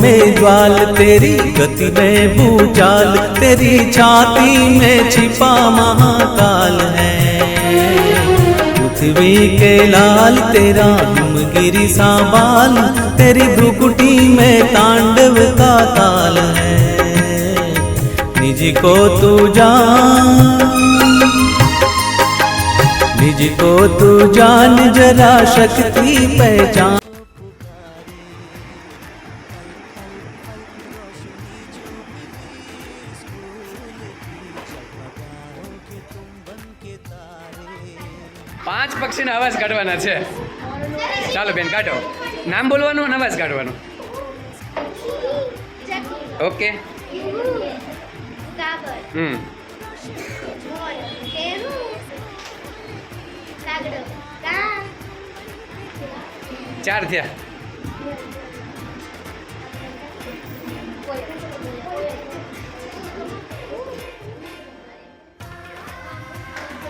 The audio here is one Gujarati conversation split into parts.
में ज्वाल, तेरी गति में भूचाल, तेरी छाती में छिपा महाकाल है। पृथ्वी के लाल, तेरा हिमगिरी सा बाल तेरी भ्रुकुटी में तांडव का ताल है। निज को तू जान, निज को तू जान, जरा शक्ति पहचान। પાંચ પક્ષીના અવાજ કાઢવાના છે. ચાલો બેન, કાઢો. નામ બોલવાનું અને અવાજ કાઢવાનો. ઓકે. હમ. ચાર થયા.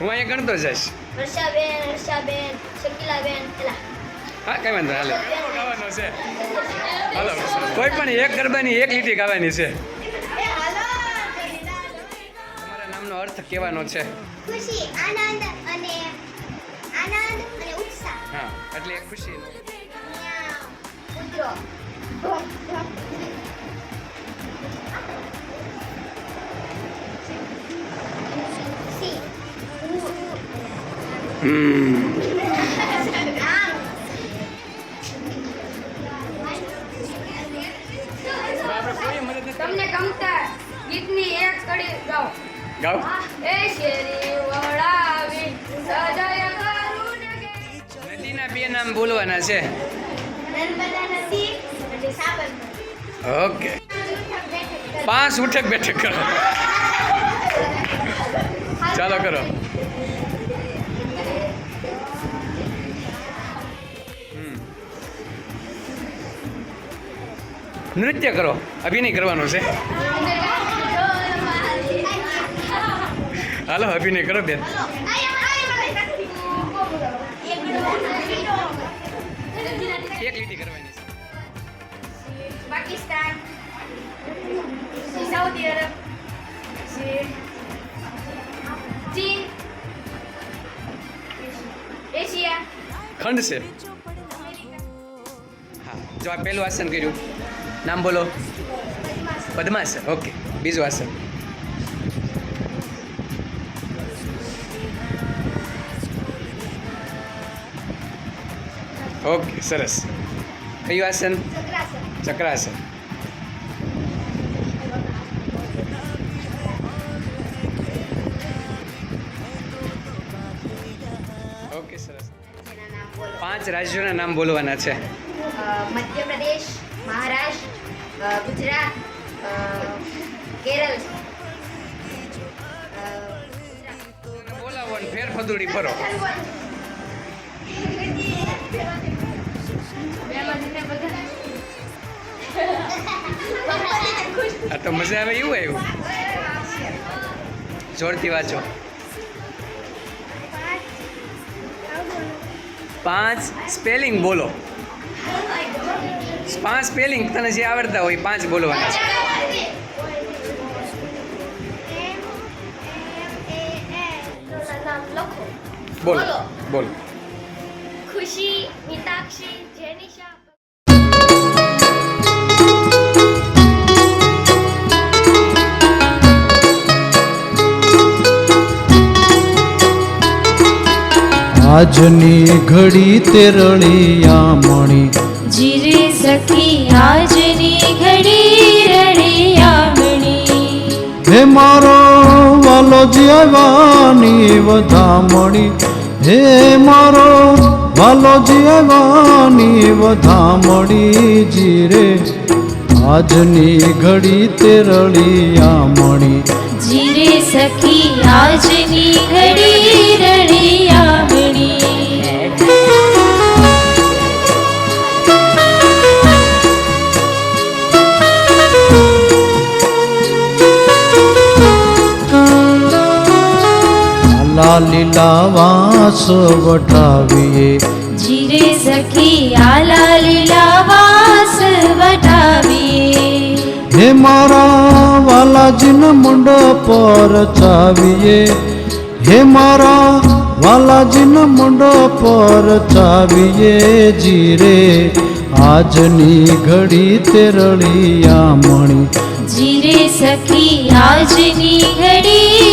હું અહીંયા ગણતો જઈશ. વર્ષાબેન હર્ષાબેન શકીલાબેન એલા હા કઈ વાંધો હાલે. ગાવાનો છે. હાલો. કોઈ પણ એક ગરબાની એક લીટી ગાવાની છે. તમારા નામનો અર્થ કહેવાનો છે. ખુશી આનંદ અને આનંદ અને ઉત્સાહ. હા એટલે એક ખુશી કૂતરો. તમને ગમતા ગીતની એક કડી ગાઓ. ગાઓ. એ શેરી વળાવી સદય કરુણ નદીના બે નામ બોલવાના છે. ઓકે. પાંચ ઉઠક બેઠક કરો. ચાલો કરો. નૃત્ય કરો. અભિનય કરવાનો છે. હાલો અભિનય કરો બેન. એક લીટી કરવાની છે. પાકિસ્તાન. Saudi Arab. ચીન. એશિયા. ખંડ છે. હા જો આ પહેલું આસન કર્યું. નામ બોલો. પદ્માસન ઓકે. બીજું આસન ઓકે સરસ. કયું આસન ચક્રાસન ઓકે સરસ. પાંચ રાજ્યોના નામ બોલવાના છે. મધ્યપ્રદેશ મહારાષ્ટ્ર ગુજરાત કેરળ. બોલાવો ફેર ફદુડી ફરો આ તો મજા આવે એવું આવ્યું. જોરથી વાંચો. પાંચ. સ્પેલિંગ બોલો. પાંચ સ્પેલિંગ તને જે આવડતા હોય પાંચ બોલવાના છે. બોલો બોલો. ખુશી મિતાક્ષી જેનિશા. આજની ઘડી તેરળિયા મણી જીરે સખી આજની ઘડી રળિયામણી હે મારો વાલો જીવાની વધામણી. હે મારો વાલો જીવાની વધામણી. જીરે આજની ઘડી તેરળિયા મણી જીરે સખી આજની ઘડી રળિયામણી લાલા લીલા વાસ વટાવીએ. જીરે સખી આલા લીલા વાસ વટાવીએ. હે મારા વાલાજીના મંડપ પર ચાવીએ હે મારા વાલાજીના મંડપ પર ચાવીએ જીરે. આજની ઘડી તેરળિયા મણી. જીરે સખી આજની ઘડી